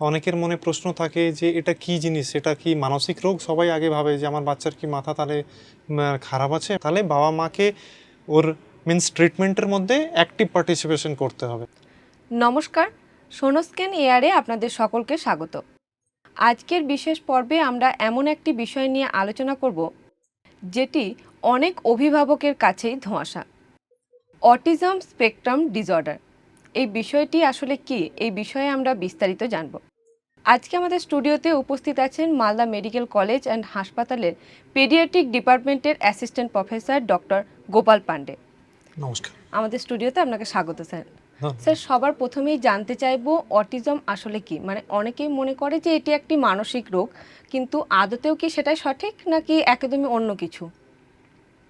অনেকের মনে প্রশ্ন থাকে যে এটা কি জিনিস? এটা কি মানসিক রোগ? সবাই আগে ভাবে যে আমার বাচ্চার কি মাথা তাহলে খারাপ আছে? তাহলে বাবা মাকে ওর মিন্স ট্রিটমেন্টের মধ্যে অ্যাক্টিভ পার্টিসিপেশন করতে হবে। নমস্কার সোনোস্ক্যান এয়ারে আপনাদের সকলকে স্বাগত। আজকের বিশেষ পর্বে আমরা এমন একটি বিষয় নিয়ে আলোচনা করব, যেটি অনেক অভিভাবকের কাছেই ধোঁয়াশা। Autism spectrum disorder. এই বিষয়টি আসলে কি? এই বিষয়ে আমরা বিস্তারিত জানব। আজকে আমাদের স্টুডিওতে উপস্থিত আছেন মালদা মেডিকেল কলেজ অ্যান্ড হাসপাতালের পেডিয়াট্রিক ডিপার্টমেন্টের assistant professor doctor Gopal Pandey নমস্কার। আমাদের স্টুডিওতে আপনাকে স্বাগত স্যার। স্যার সবার প্রথমেই জানতে চাইব অটিজম আসলে কি? মানে অনেকেই মনে করে যে এটি একটি মানসিক রোগ কিন্তু আদতেও কি সেটাই সঠিক নাকি একদমই অন্য কিছু?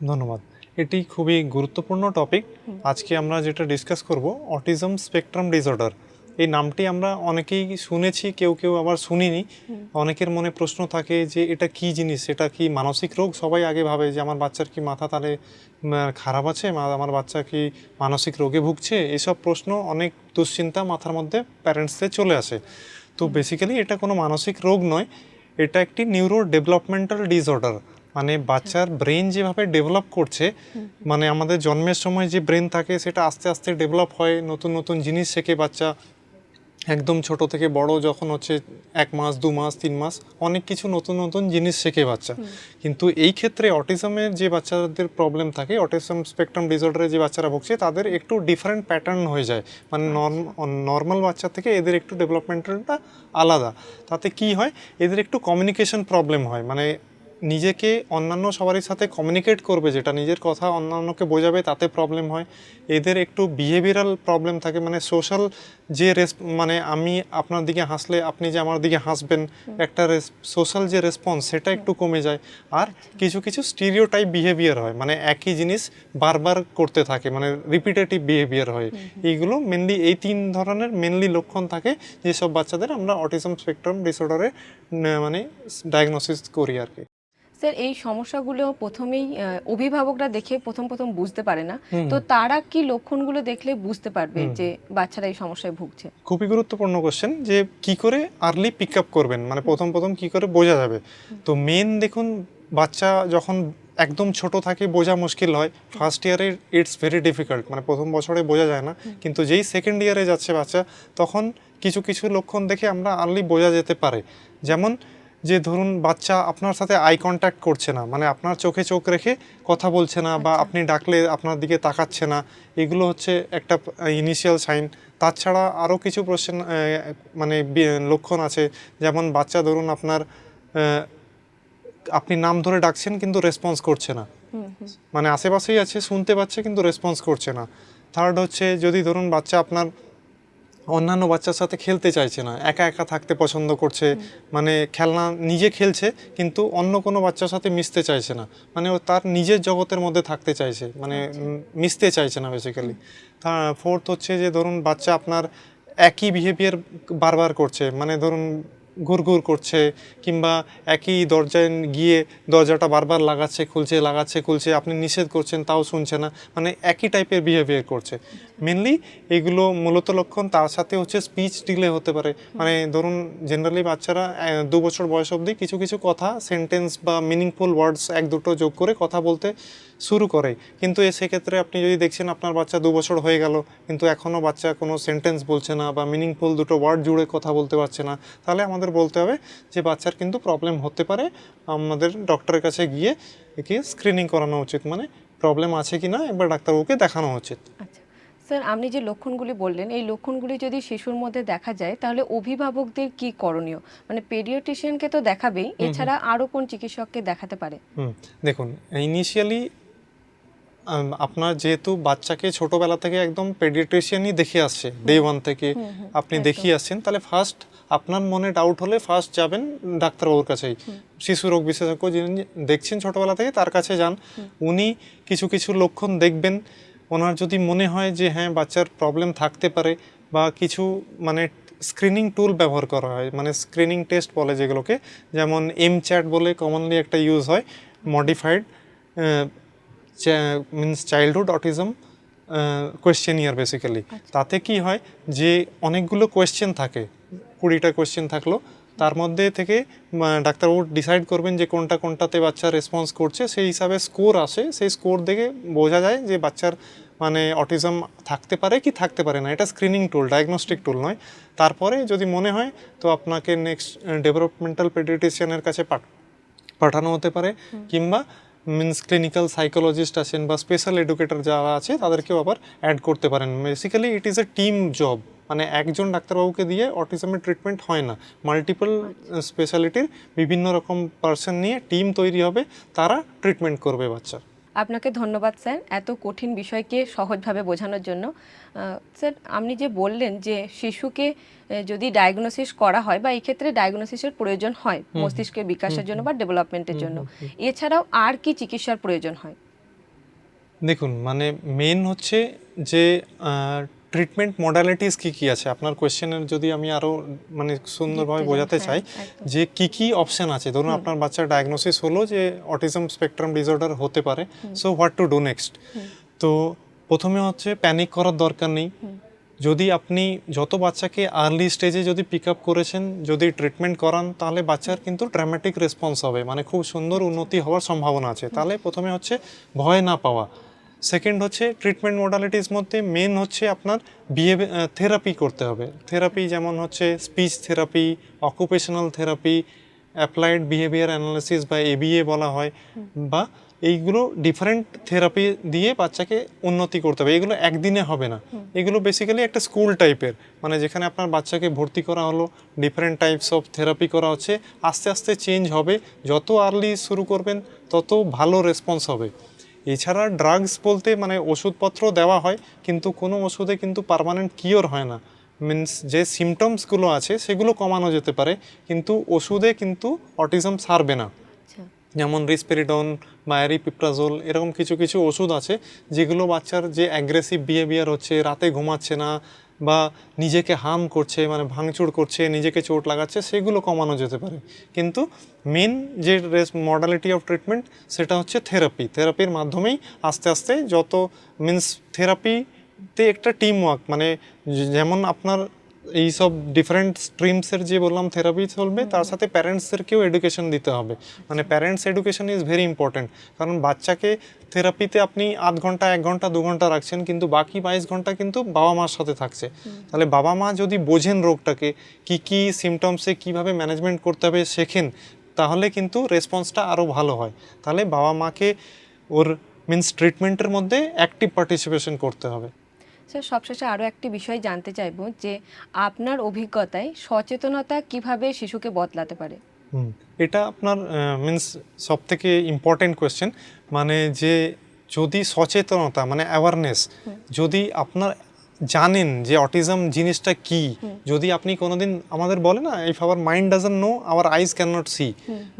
ধন্যবাদ। এটি খুবই গুরুত্বপূর্ণ টপিক আজকে আমরা যেটা ডিসকাস করব অটিজম স্পেকট্রাম ডিসঅর্ডার এই নামটি আমরা অনেকেই শুনেছি কেউ কেউ আবার শুনিনি। অনেকের মনে প্রশ্ন থাকে যে এটা কি জিনিস? এটা কি মানসিক রোগ? সবাই আগে ভাবে যে আমার বাচ্চার কি মাথা তাহলে খারাপ আছে? আমার বাচ্চা কি মানসিক রোগে ভুগছে? এসব প্রশ্ন অনেক দুশ্চিন্তা মাথার মধ্যে প্যারেন্টসদের চলে আসে। তো বেসিক্যালি এটা কোনো মানসিক রোগ নয় এটা একটি নিউরো ডেভেলপমেন্টাল ডিসঅর্ডার মানে বাচ্চার ব্রেন যেভাবে ডেভেলপ করছে মানে আমাদের জন্মের সময় যে ব্রেন থাকে সেটা আস্তে আস্তে ডেভেলপ হয় নতুন নতুন জিনিস শেখে বাচ্চা। একদম ছোট থেকে বড় যখন হচ্ছে এক মাস দু মাস তিন মাস অনেক কিছু নতুন নতুন জিনিস শেখে বাচ্চা। কিন্তু এই ক্ষেত্রে অটিজমের যে বাচ্চাদের প্রবলেম থাকে অটিজম স্পেকট্রাম ডিসঅর্ডারে যে বাচ্চারা ভুগছে তাদের একটু ডিফারেন্ট প্যাটার্ন হয়ে যায়। মানে নর্মাল বাচ্চা থেকে এদের একটু ডেভেলপমেন্টটা আলাদা। তাতে কি হয়? এদের একটু কমিউনিকেশন প্রবলেম হয়। মানে নিজেকে অন্যান্য সবারই সাথে কমিউনিকেট করবে যেটা নিজের কথা অন্যান্যকে বোঝাবে তাতে প্রবলেম হয়। এদের একটু বিহেভিয়ারাল প্রবলেম থাকে মানে সোশ্যাল যে রেস মানে আমি আপনার দিকে হাসলে আপনি যে আমার দিকে হাসবেন একটা সোশ্যাল যে রেসপন্স সেটা একটু কমে যায়। আর কিছু কিছু স্টিরিও টাইপ বিহেভিয়ার হয় মানে একই জিনিস বারবার করতে থাকে মানে রিপিটেটিভ বিহেভিয়ার হয়। এইগুলো মেনলি এই তিন ধরনের মেনলি লক্ষণ থাকে যেসব বাচ্চাদের আমরা অটিজম স্পেকট্রাম ডিসঅর্ডারে মানে ডায়াগনোসিস করি আর কি। স্যার এই সমস্যাগুলো প্রথমেই অভিভাবকরা দেখে প্রথম প্রথম বুঝতে পারে না। তো তারা কি লক্ষণগুলো দেখলে বুঝতে পারবে যে বাচ্চারা এই সমস্যায় ভুগছে? খুবই গুরুত্বপূর্ণ কোশ্চেন যে কি করে আর্লি পিক আপ করবেন? মানে প্রথম প্রথম কি করে বোঝা যাবে? তো মেন দেখুন বাচ্চা যখন একদম ছোট থাকে বোঝা মুশকিল হয়। ফার্স্ট ইয়ারে ইটস ভেরি ডিফিকাল্ট মানে প্রথম বছরে বোঝা যায় না। কিন্তু যেই সেকেন্ড ইয়ারে যাচ্ছে বাচ্চা তখন কিছু কিছু লক্ষণ দেখে আমরা আর্লি বোঝা যেতে পারে। যেমন যে ধরুন বাচ্চা আপনার সাথে আই কন্ট্যাক্ট করছে না মানে আপনার চোখে চোখ রেখে কথা বলছে না বা আপনি ডাকলে আপনার দিকে তাকাচ্ছে না এগুলো হচ্ছে একটা ইনিশিয়াল সাইন তাছাড়া আরও কিছু প্রশ্ন মানে লক্ষণ আছে। যেমন বাচ্চা ধরুন আপনার আপনি নাম ধরে ডাকছেন কিন্তু রেসপন্স করছে না। মানে আশেপাশেই আছে শুনতে পাচ্ছে কিন্তু রেসপন্স করছে না। থার্ড হচ্ছে যদি ধরুন বাচ্চা আপনার অন্যান্য বাচ্চার সাথে খেলতে চাইছে না একা একা থাকতে পছন্দ করছে মানে খেলনা নিজে খেলছে কিন্তু অন্য কোনো বাচ্চার সাথে মিশতে চাইছে না। মানে ও তার নিজের জগতের মধ্যে থাকতে চাইছে মানে মিশতে চাইছে না বেসিক্যালি তা ফোর্থ হচ্ছে যে ধরুন বাচ্চা আপনার একই বিহেভিয়ার বারবার করছে মানে ধরুন ঘুরঘুর করছে কিংবা একই দরজায় গিয়ে দরজাটা বারবার লাগাচ্ছে, খুলছে লাগাচ্ছে, খুলছে, আপনি নিষেধ করছেন তাও শুনছে না। মানে একই টাইপের বিহেভিয়ার করছে। মেনলি এগুলো মূলত লক্ষণ, তার সাথে হচ্ছে স্পিচ ডিলে হতে পারে। মানে ধরুন জেনারেলি বাচ্চারা দু বছর বয়স অবধি কিছু কিছু কথা সেন্টেন্স বা মিনিংফুল ওয়ার্ডস এক, দুটো যোগ করে কথা বলতে শুরু করে। কিন্তু এ সেক্ষেত্রে আপনি যদি দেখছেন আপনার বাচ্চা দু বছর হয়ে গেল, কিন্তু এখনও বাচ্চা কোনো সেন্টেন্স বলছে না বা মিনিংফুল দুটো ওয়ার্ড জুড়ে কথা বলতে পারছে না, তাহলে আমাদের বলতে হবে যে বাচ্চার কিন্তু প্রবলেম হতে পারে। আমাদের ডক্টরের কাছে গিয়ে একে স্ক্রিনিং করানো উচিত মানে প্রবলেম আছে কি না একবার ডাক্তারবাবুকে দেখানো উচিত। আচ্ছা স্যার আপনি যে লক্ষণগুলি বললেন এই লক্ষণগুলি যদি শিশুর মধ্যে দেখা যায় তাহলে অভিভাবকদের কি করণীয়? মানে পেডিয়াট্রিশিয়ানকে তো দেখাবেই এছাড়া আরও কোন চিকিৎসককে দেখাতে পারে? দেখুন ইনিশিয়ালি আপনার যেহেতু বাচ্চাকে ছোটবেলা থেকে একদম পেডিয়াট্রিশিয়ানই দেখে আসছে ডে ওয়ান থেকে আপনি দেখিয়ে আসছেন তাহলে ফার্স্ট আপনার মনে ডাউট হলে ফার্স্ট যাবেন ডাক্তারবাবুর কাছেই। শিশু রোগ বিশেষজ্ঞ যিনি দেখছেন ছোটবেলা থেকে তার কাছে যান। উনি কিছু কিছু লক্ষণ দেখবেন ওনার যদি মনে হয় যে হ্যাঁ বাচ্চার প্রবলেম থাকতে পারে বা কিছু মানে স্ক্রিনিং টুল ব্যবহার করা হয় মানে স্ক্রিনিং টেস্ট বলে যেগুলোকে যেমন এম চ্যাট বলে কমনলি একটা ইউজ হয় modified means childhood autism questionnaire basically তাতে কি হয় যে অনেকগুলো কোয়েশ্চেন থাকে। কুড়িটা কোয়েশ্চেন থাকল। তার মধ্যে থেকে ডাক্তারবাবু ডিসাইড করবেন যে কোনটা কোনটাতে বাচ্চা রেসপন্স করছে সেই হিসাবে স্কোর আসে। সেই স্কোর দেখে বোঝা যায় যে বাচ্চার মানে অটিজম থাকতে পারে কি থাকতে পারে না। এটা স্ক্রিনিং টুল ডায়াগনস্টিক টুল নয়। তারপরে যদি মনে হয় তো আপনাকে নেক্সট ডেভেলপমেন্টাল পেডিয়াট্রিশিয়ানের কাছে পাঠ- পাঠানো হতে পারে। কিংবা মিন্স ক্লিনিক্যাল সাইকোলজিস্ট আছেন বা স্পেশাল এডুকেটর যারা আছে তাদেরকেও আবার অ্যাড করতে পারেন। Basically it is a team job মানে একজন ডাক্তারবাবুকে দিয়ে অটিজমের ট্রিটমেন্ট হয় না। মাল্টিপল স্পেশালিটির বিভিন্ন রকম পার্সন নিয়ে টিম তৈরি হবে তারা ট্রিটমেন্ট করবে বাচ্চার। আপনাকে ধন্যবাদ স্যার এত কঠিন বিষয়কে সহজভাবে বোঝানোর জন্য। স্যার আপনি যে বললেন যে শিশুকে যদি ডায়াগনোসিস করা হয় বা এই ক্ষেত্রে ডায়াগনোসিসের প্রয়োজন হয় মস্তিষ্কের বিকাশের জন্য বা ডেভেলপমেন্টের জন্য এছাড়াও আর কি চিকিৎসার প্রয়োজন হয়? দেখুন মানে মেন হচ্ছে যে ট্রিটমেন্ট মডালিটিস কি কি আছে? আপনার কোয়েশ্চেনের যদি আমি আরও মানে সুন্দরভাবে বোঝাতে হ্যাঁ, চাই যে কি কি অপশন আছে? ধরুন আপনার বাচ্চার ডায়াগনোসিস হলো যে অটিজম স্পেকট্রাম ডিসঅর্ডার হতে পারে। So what to do next তো প্রথমে হচ্ছে প্যানিক করার দরকার নেই। যদি আপনি যত বাচ্চাকে আর্লি স্টেজে যদি পিক আপ করেছেন যদি ট্রিটমেন্ট করান তাহলে বাচ্চার কিন্তু ড্রামাটিক রেসপন্স হবে। মানে খুব সুন্দর উন্নতি হওয়ার সম্ভাবনা আছে। তাহলে প্রথমে হচ্ছে ভয় না পাওয়া। সেকেন্ড হচ্ছে ট্রিটমেন্ট মোডালিটিস মধ্যে মেন হচ্ছে আপনার বিহেভিয়ার থেরাপি করতে হবে। থেরাপি যেমন হচ্ছে speech therapy occupational therapy applied behaviour analysis বা এবিএ বলা হয় বা এইগুলো ডিফারেন্ট থেরাপি দিয়ে বাচ্চাকে উন্নতি করতে হবে। এগুলো একদিনে হবে না। এগুলো বেসিক্যালি একটা স্কুল টাইপের মানে যেখানে আপনার বাচ্চাকে ভর্তি করা হলো ডিফারেন্ট টাইপস অফ থেরাপি করা হচ্ছে আস্তে আস্তে চেঞ্জ হবে। যত আর্লি শুরু করবেন তত ভালো রেসপন্স হবে। এছাড়া ড্রাগস বলতে মানে ওষুধপত্র দেওয়া হয় কিন্তু কোনো ওষুধে কিন্তু পারমানেন্ট কিওর হয় না। মিনস যে সিমটমসগুলো আছে সেগুলো কমানো যেতে পারে কিন্তু ওষুধে কিন্তু অটিজম সারবে না। আচ্ছা। যেমন রিসপেরিডন বা অ্যারিপিপ্রাজোল এরকম কিছু কিছু ওষুধ আছে যেগুলো বাচ্চার যে অ্যাগ্রেসিভ বিহেভিয়ার হচ্ছে রাতে ঘুমাচ্ছে না বা নিজেকে হার্ম করছে মানে ভাঙচুর করছে, নিজেকে চোট লাগাচ্ছে, সেগুলো কমানো যেতে পারে। কিন্তু মেন যে রেস মডালিটি অফ ট্রিটমেন্ট সেটা হচ্ছে থেরাপি থেরাপির মাধ্যমেই আস্তে আস্তে যত মিন্স থেরাপিতে একটা টিম ওয়ার্ক মানে যেমন আপনার এই সব ডিফারেন্ট স্ট্রিমসের যে বললাম থেরাপি চলবে তার সাথে প্যারেন্টসদেরকেও এডুকেশন দিতে হবে। মানে parents education is very important কারণ বাচ্চাকে থেরাপিতে আপনি আধ ঘণ্টা এক ঘণ্টা দু ঘণ্টা রাখছেন কিন্তু বাকি বাইশ ঘণ্টা কিন্তু বাবা মার সাথে থাকছে। তাহলে বাবা মা যদি বোঝেন রোগটাকে কি কি সিমটমসে কীভাবে ম্যানেজমেন্ট করতে হবে শেখেন তাহলে কিন্তু রেসপন্সটা আরও ভালো হয়। তাহলে বাবা মাকে ওর মিন্স ট্রিটমেন্টের মধ্যে অ্যাক্টিভ পার্টিসিপেশন করতে হবে। স্যার সবশেষে আরও একটি বিষয় জানতে চাইব যে আপনার অভিজ্ঞতায় সচেতনতা কীভাবে শিশুকে বদলাতে পারে? এটা আপনার মিন্স সব থেকে ইম্পর্টেন্ট কোয়েশ্চেন মানে যে যদি সচেতনতা মানে অ্যাওয়ারনেস যদি আপনার জানেন যে অটিজম জিনিসটা কি? যদি আপনি কোনোদিন আমাদের বলে না if our mind doesn't know our eyes can not see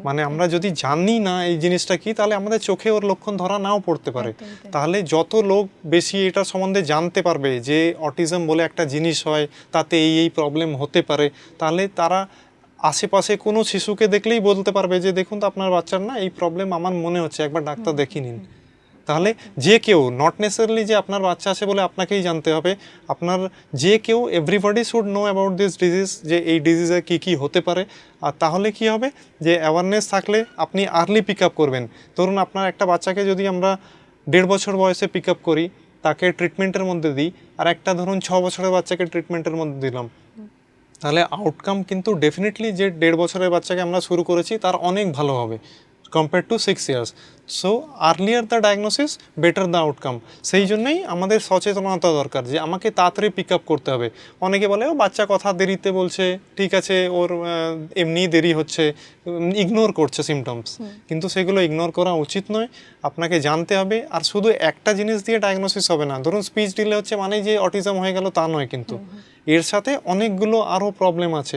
মানে আমরা যদি জানি না এই জিনিসটা কি তাহলে আমাদের চোখে ওর লক্ষণ ধরা নাও পড়তে পারে। তাহলে যত লোক বেশি এটা সম্বন্ধে জানতে পারবে যে অটিজম বলে একটা জিনিস হয় তাতে এই এই প্রবলেম হতে পারে তাহলে তারা আশেপাশে কোনো শিশুকে দেখলেই বলতে পারবে যে দেখুন তো আপনার বাচ্চার না এই প্রবলেম আমার মনে হচ্ছে একবার ডাক্তার দেখিয়ে নিন। তাহলে যে কেউ নট নেসেসারলি যে আপনার বাচ্চা আছে বলে আপনাকেই জানতে হবে, আপনার যে কেউ everybody should know about this disease যে এই ডিজিজে কী কী হতে পারে। আর তাহলে কি হবে? যে অ্যাওয়ারনেস থাকলে আপনি আর্লি পিক আপ করবেন। ধরুন আপনার একটা বাচ্চাকে যদি আমরা দেড় বছর বয়সে পিক আপ করি, তাকে ট্রিটমেন্টের মধ্যে দিই, আর একটা ধরুন ছ বছরের বাচ্চাকে ট্রিটমেন্টের মধ্যে দিলাম। তাহলে আউটকাম কিন্তু ডেফিনেটলি যে দেড় বছরের বাচ্চাকে আমরা শুরু করেছি, তার অনেক ভালো হবে compare to six years so earlier the diagnosis better the outcome সেই জন্যই আমাদের সচেতনতা দরকার যে আমাকে তাড়াতাড়ি পিক আপ করতে হবে। অনেকে বলে ও বাচ্চা কথা দেরিতে বলছে ঠিক আছে ওর এমনি দেরি হচ্ছে ইগনোর করছে সিমটমস কিন্তু সেগুলো ইগনোর করা উচিত নয় আপনাকে জানতে হবে। আর শুধু একটা জিনিস দিয়ে ডায়াগনোসিস হবে না ধরুন স্পিচ ডিলে হচ্ছে মানে যে অটিজম হয়ে গেল তা নয় কিন্তু। এর সাথে অনেকগুলো আরও প্রবলেম আছে।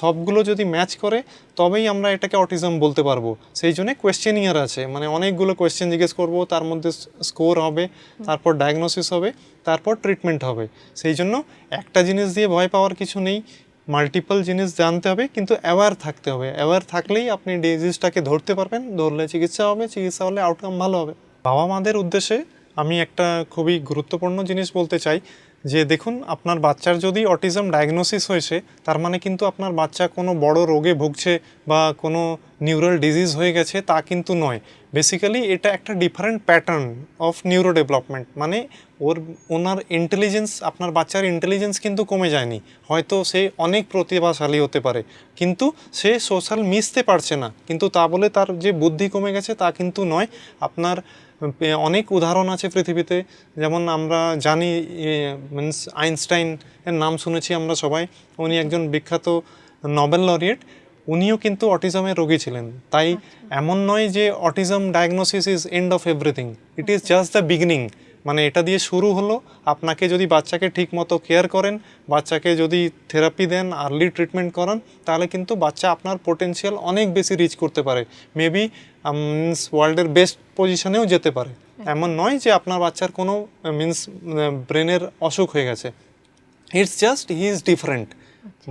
সবগুলো যদি ম্যাচ করে তবেই আমরা এটাকে অটিজম বলতে পারব। সেই জন্য কোয়েশ্চেনিয়ার আছে। মানে অনেকগুলো কোয়েশ্চেন জিজ্ঞেস করব, তার মধ্যে স্কোর হবে, তারপর ডায়াগনোসিস হবে, তারপর ট্রিটমেন্ট হবে। সেই জন্য একটা জিনিস দিয়ে ভয় পাওয়ার কিছু নেই মাল্টিপল জিনিস জানতে হবে, কিন্তু অ্যাওয়ার থাকতে হবে। অ্যাওয়ার থাকলেই আপনি ডিজিজটাকে ধরতে পারবেন, ধরলে চিকিৎসা হবে, চিকিৎসা হলে আউটকাম ভালো হবে। বাবা মাদের উদ্দেশ্যে আমি একটা খুবই গুরুত্বপূর্ণ জিনিস বলতে চাই যে দেখুন, আপনার বাচ্চার যদি অটিজম ডায়াগনোসিস হয়েছে, তার মানে কিন্তু আপনার বাচ্চা কোনো বড় রোগে ভুগছে বা কোনো নিউরাল ডিজিজ হয়ে গেছে, তা কিন্তু নয়। বেসিক্যালি এটা একটা different pattern of neuro development মানে ওর, ওনার ইন্টেলিজেন্স আপনার বাচ্চার ইন্টেলিজেন্স কিন্তু কমে যায়নি। হয়তো সে অনেক প্রতিভাশালী হতে পারে, কিন্তু সে সোশ্যাল মিশতে পারছে না। কিন্তু তা বলে তার যে বুদ্ধি কমে গেছে, তা কিন্তু নয়। আপনার অনেক উদাহরণ আছে পৃথিবীতে। যেমন আমরা জানি মিনস আইনস্টাইন এর নাম শুনেছি আমরা সবাই। উনি একজন বিখ্যাত নোবেল লরিয়েট। উনিও কিন্তু অটিজমের রোগী ছিলেন। তাই এমন নয় যে autism diagnosis is end of everything. It is just the beginning. মানে এটা দিয়ে শুরু হলো, আপনাকে যদি বাচ্চাকে ঠিক মতো কেয়ার করেন, বাচ্চাকে যদি থেরাপি দেন আর্লি ট্রিটমেন্ট করান, তাহলে কিন্তু বাচ্চা আপনার পোটেনশিয়াল অনেক বেশি রিচ করতে পারে। মেবি মিনস ওয়ার্ল্ডের বেস্ট পজিশনেও যেতে পারে। এমন নয় যে আপনার বাচ্চার কোনো মিনস ব্রেনের অসুখ হয়ে গেছে। It's just he is different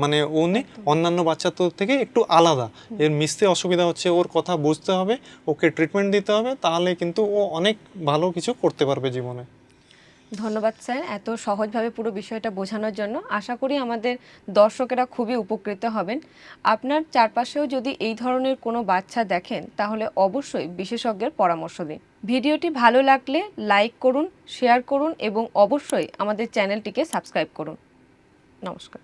মানে উনি অন্যান্য বাচ্চার তো থেকে একটু আলাদা। এর মিশতে অসুবিধা হচ্ছে ওর কথা বুঝতে হবে ওকে ট্রিটমেন্ট দিতে হবে তাহলে কিন্তু ও অনেক ভালো কিছু করতে পারবে জীবনে। ধন্যবাদ স্যার এত সহজভাবে পুরো বিষয়টা বোঝানোর জন্য। আশা করি আমাদের দর্শকেরা খুবই উপকৃত হবেন। আপনার চারপাশেও যদি এই ধরনের কোনো বাচ্চা দেখেন তাহলে অবশ্যই বিশেষজ্ঞের পরামর্শ দিন। ভিডিওটি ভালো লাগলে লাইক করুন শেয়ার করুন এবং অবশ্যই আমাদের চ্যানেলটিকে সাবস্ক্রাইব করুন। নমস্কার।